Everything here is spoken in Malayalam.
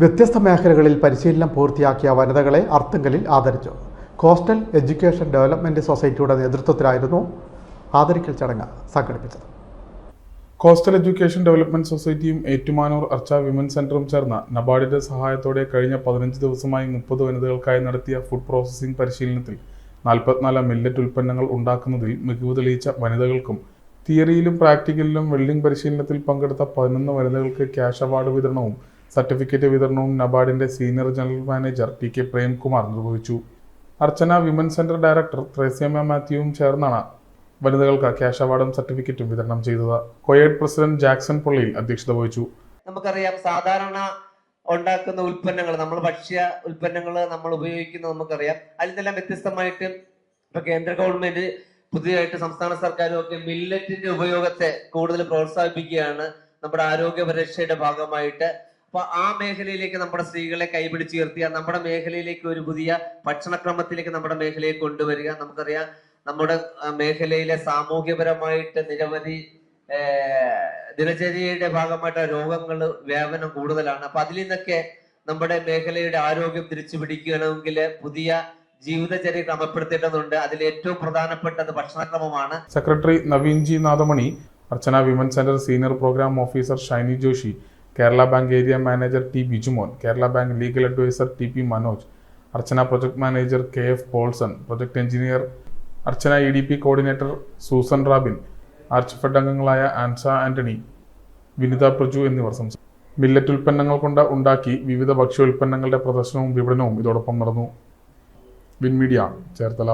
വ്യത്യസ്ത മേഖലകളിൽ പരിശീലനം പൂർത്തിയാക്കിയ വനിതകളെ അർത്തുങ്കലിൽ ആദരിച്ചു. കോസ്റ്റൽ എഡ്യൂക്കേഷൻ ഡെവലപ്മെന്റ് സൊസൈറ്റിയുടെ നേതൃത്വത്തിലായിരുന്നു ആദരിക്കൽ ചടങ്ങ് സംഘടിപ്പിച്ചത്. കോസ്റ്റൽ എഡ്യൂക്കേഷൻ ഡെവലപ്മെന്റ് സൊസൈറ്റിയും ഏറ്റുമാനൂർ അർച്ച വിമൻ സെന്ററും ചേർന്ന നബാർഡിന്റെ സഹായത്തോടെ കഴിഞ്ഞ പതിനഞ്ച് ദിവസമായി മുപ്പത് വനിതകൾക്കായി നടത്തിയ ഫുഡ് പ്രോസസ്സിംഗ് പരിശീലനത്തിൽ നാൽപ്പത്തിനാല് മില്ലറ്റ് ഉൽപ്പന്നങ്ങൾ ഉണ്ടാക്കുന്നതിൽ മികവ് തെളിയിച്ച വനിതകൾക്കും തിയറിയിലും പ്രാക്ടിക്കലിലും വെൽഡിംഗ് പരിശീലനത്തിൽ പങ്കെടുത്ത പതിനൊന്ന് വനിതകൾക്ക് ക്യാഷ് അവാർഡ് വിതരണവും സർട്ടിഫിക്കറ്റ് വിതരണവും നബാർഡിന്റെ senior general manager T K Premkumar നിർവഹിച്ചു. Archana women centre director Thresiamma മാത്യുവും ചേർന്നാണ് വനിതകൾക്ക് ക്യാഷ് അവാർഡും സർട്ടിഫിക്കറ്റും വിതരണം ചെയ്തത്. കൊയേഡ് പ്രസിഡന്റ് ജാക്സൺ പൊള്ളിയിൽ അധ്യക്ഷത വഹിച്ചു. നമുക്കറിയാം സാധാരണ ഉണ്ടാക്കുന്ന ഉൽപ്പന്നങ്ങൾ നമ്മൾ ഭക്ഷ്യ ഉൽപ്പന്നങ്ങൾ നമ്മൾ ഉപയോഗിക്കുന്നത് നമുക്കറിയാം. അതിൽ നിന്നെല്ലാം വ്യത്യസ്തമായിട്ട് ഇപ്പൊ കേന്ദ്ര ഗവൺമെന്റ് പുതിയതായിട്ട് സംസ്ഥാന സർക്കാരും ഒക്കെ മില്ലറ്റിന്റെ ഉപയോഗത്തെ കൂടുതൽ പ്രോത്സാഹിപ്പിക്കുകയാണ് നമ്മുടെ ആരോഗ്യ പരിരക്ഷയുടെ ഭാഗമായിട്ട്. ആ മേഖലയിലേക്ക് നമ്മുടെ സ്ത്രീകളെ കൈപിടിച്ചുയർത്തിയ നമ്മുടെ മേഖലയിലേക്ക് ഒരു പുതിയ ഭക്ഷണക്രമത്തിലേക്ക് നമ്മുടെ മേഖലയെ കൊണ്ടുവരിക. നമുക്കറിയാം നമ്മുടെ മേഖലയിലെ സാമൂഹ്യപരമായിട്ട് നിരവധി ദിനചര്യയുടെ ഭാഗമായിട്ട് രോഗങ്ങൾ വ്യാപനം കൂടുതലാണ്. അപ്പൊ അതിൽ നിന്നൊക്കെ നമ്മുടെ മേഖലയുടെ ആരോഗ്യം തിരിച്ചു പിടിക്കണമെങ്കിൽ പുതിയ ജീവിതചര്യ ക്രമപ്പെടുത്തേണ്ടതുണ്ട്. അതിൽ ഏറ്റവും പ്രധാനപ്പെട്ടത് ഭക്ഷണക്രമമാണ്. Secretary Naveenji Nadamani Archana women centre senior programme officer Shiny Joshy Kerala bank area manager T Bijumon Kerala bank legal adviser T P Manoj Archana project manager K F Paulson project engineer Archana E D P coordinator Susan Rabin Arch Fed അംഗങ്ങളായ ആൻസ ആന്റണി വിനിത പ്രജു എന്നിവർ സംസാരിച്ചു. മില്ലറ്റ് ഉൽപ്പന്നങ്ങൾ കൊണ്ട് ഉണ്ടാക്കി വിവിധ ഭക്ഷ്യോൽപ്പന്നങ്ങളുടെ പ്രദർശനവും വിപണനവും ഇതോടൊപ്പം നടന്നു. വിൻമീഡിയ ചേർത്തല.